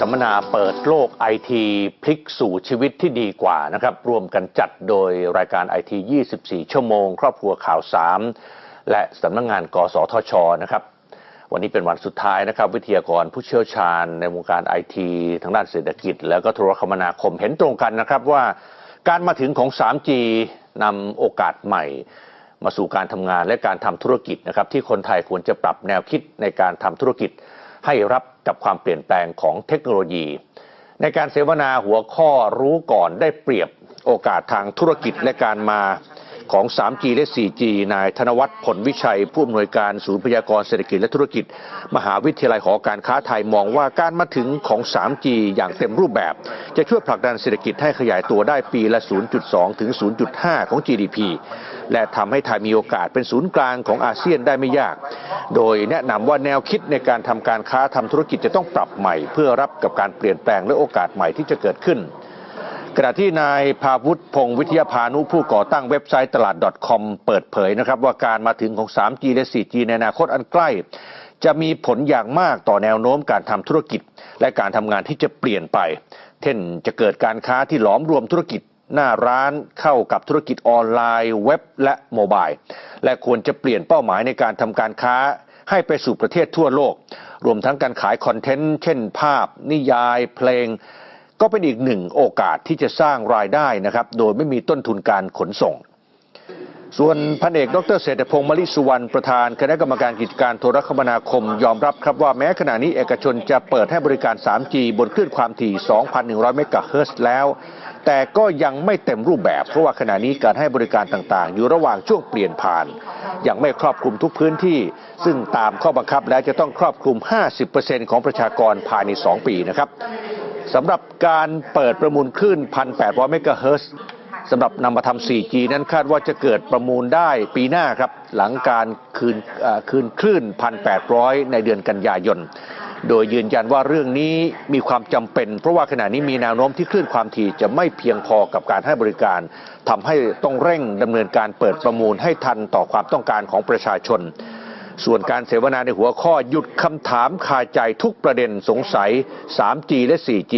สัมมนาเปิดโลกไอทีพลิกสู่ชีวิตที่ดีกว่านะครับ รวมกันจัดโดยรายการไอที 24 ชั่วโมง ครอบครัวข่าว 3 และสำนักงงาน กสทช นะครับ วันนี้เป็นวันสุดท้ายนะครับ วิทยากรผู้เชี่ยวชาญในวงการไอทีทางด้านเศรษฐกิจ แล้วก็โทรคมนาคมเห็นตรงกันนะครับว่าการมาถึงของ 3G นำโอกาสใหม่มาสู่การทำงานและการทำธุรกิจนะครับที่คนไทยควรจะปรับแนวคิดในการทำธุรกิจ ให้รับกับความเปลี่ยนแปลงของเทคโนโลยี ในการเสวนาหัวข้อรู้ก่อนได้เปรียบโอกาสทางธุรกิจและการมา ของ 3G และ 4G นายธนวัฒน์ผลวิชัย ผู้อำนวยการศูนย์พยากรณ์เศรษฐกิจและธุรกิจ มหาวิทยาลัยหอการค้าไทยมองว่าการมาถึงของ 3G อย่างเต็มรูปแบบ จะช่วยผลักดันเศรษฐกิจให้ขยายตัวได้ปีละ 0.2 ถึง 0.5 ของ GDP และทำให้ไทยมีโอกาสเป็นศูนย์กลางของอาเซียนได้ไม่ยาก โดยแนะนำว่าแนวคิดในการทำการค้าทำธุรกิจจะต้องปรับใหม่ เพื่อรับกับการเปลี่ยนแปลงและโอกาสใหม่ที่จะเกิดขึ้น ขณะที่นายภาวุฒิพงศ์วิทยาพานุผู้ก่อตั้งเว็บไซต์ตลาด .com เปิดเผยนะครับว่าการมาถึงของ 3G และ 4G ในอนาคตอันใกล้ จะมีผลอย่างมากต่อแนวโน้มการทำธุรกิจ และการทำงานที่จะเปลี่ยนไป เช่นจะเกิดการค้าที่หลอมรวมธุรกิจหน้าร้านเข้ากับธุรกิจออนไลน์เว็บและโมบายและควรจะเปลี่ยนเป้าหมายในการทำการค้าให้ไปสู่ประเทศทั่วโลก รวมทั้งการขายคอนเทนต์ เช่นภาพ นิยาย เพลง ก็เป็นอีกหนึ่งโอกาสที่จะสร้างรายได้นะครับ โดยไม่มีต้นทุนการขนส่ง ส่วนพันเอกดรเศรษฐพงศ์มลิสุวรรณประธานคณะกรรมการกิจการโทรคมนาคมยอมรับครับว่าแม้ขณะนี้เอกชนจะเปิดให้บริการ 3G บนคลื่นความถี่ 2,100 เมกะเฮิรตซ์แล้ว แต่ก็ยังไม่เต็มรูปแบบ เพราะว่าขณะนี้การให้บริการต่างๆ อยู่ระหว่างช่วงเปลี่ยนผ่าน ยังไม่ครอบคลุมทุกพื้นที่ ซึ่งตามข้อบังคับแล้วจะต้องครอบคลุม 50%ของประชากรภายใน 2 ปีนะครับ สำหรับการเปิดประมูลคลื่น 1,800 เมกะเฮิรตซ์สำหรับนำมาทำ 4G นั้นคาดว่าจะเกิดประมูลได้ปีหน้าครับ หลังการคืนคืนคลื่น 1,800 ในเดือนกันยายน โดยยืนยันว่าเรื่องนี้มีความจำเป็น เพราะว่าขณะนี้มีแนวโน้มที่คลื่นความถี่จะไม่เพียงพอกับการให้บริการทำให้ต้องเร่งดำเนินการเปิดประมูลให้ทันต่อความต้องการของประชาชน ส่วนการเสวนาในหัวข้อหยุดคำถามคาใจทุกประเด็นสงสัย 3G และ 4G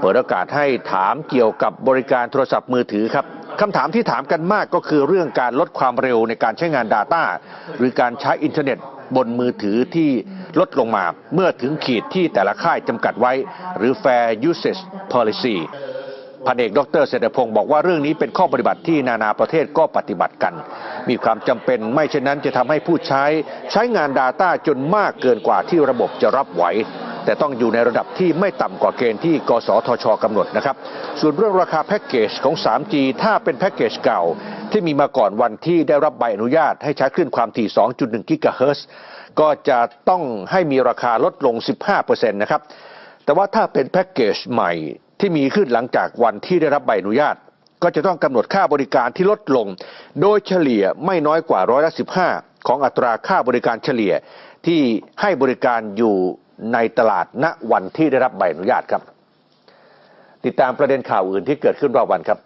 เปิดโอกาสให้ถามเกี่ยวกับบริการโทรศัพท์มือถือครับคำถามที่ถามกันมากก็คือเรื่องการลดความเร็วในการใช้งาน Data หรือการใช้อินเทอร์เน็ตบนมือถือที่ลดลงมาเมื่อถึงขีดที่แต่ละค่ายจำกัดไว้ หรือ Fair Usage Policy พันเอกดรเศรษฐพงศ์บอกว่าเรื่องนี้เป็นข้อปฏิบัติที่นานาประเทศก็ปฏิบัติกัน มีความจำเป็นไม่เช่นนั้นจะทำให้ผู้ใช้ใช้งาน Data จนมากเกินกว่าที่ระบบจะรับไหว แต่ต้องอยู่ในระดับที่ไม่ต่ำกว่าเกณฑ์ที่กสทชกำหนดนะครับส่วนเรื่องราคาแพ็กเกจของ 3G ถ้าเป็นแพ็กเกจเก่าที่มีมาก่อนวันที่ได้รับใบอนุญาตให้ใช้คลื่นความถี่ 2.1 กิกะเฮิรตซ์ก็จะต้องให้มีราคาลดลง 15%นะครับแต่ว่าถ้าเป็นแพ็กเกจใหม่ ที่มีขึ้นหลังจากวันที่ได้รับใบอนุญาต ก็จะต้องกำหนดค่าบริการที่ลดลง โดยเฉลี่ยไม่น้อยกว่าร้อยละสิบห้าของอัตราค่าบริการเฉลี่ยที่ให้บริการอยู่ในตลาดณวันที่ได้รับใบอนุญาตครับ ติดตามประเด็นข่าวอื่นที่เกิดขึ้นรอบวันครับ